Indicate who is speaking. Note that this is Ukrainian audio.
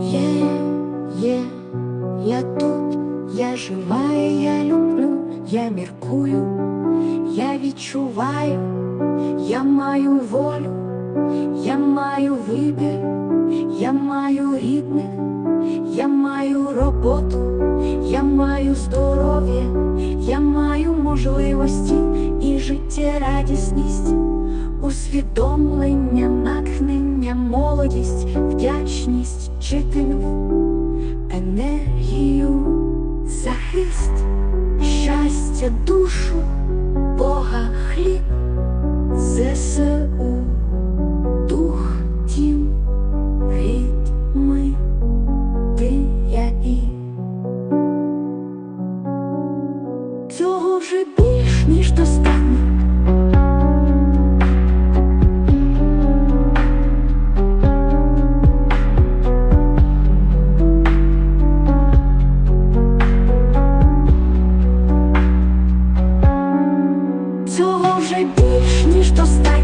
Speaker 1: Є, є, я тут, я жива, я люблю, я міркую, я відчуваю, я маю волю, я маю вибір, я маю рідних, я маю роботу, я маю здоров'я, я маю можливості і життєрадісність, усвідомлення, кохання, молодість, вдячність вчителю, енергію, захист, щастя, душу, Бога, хліб, ЗСУ, дух, тім, рід, ми, ти, я і. Цього вже більш ніж достатньо. вже більш ніж достатньо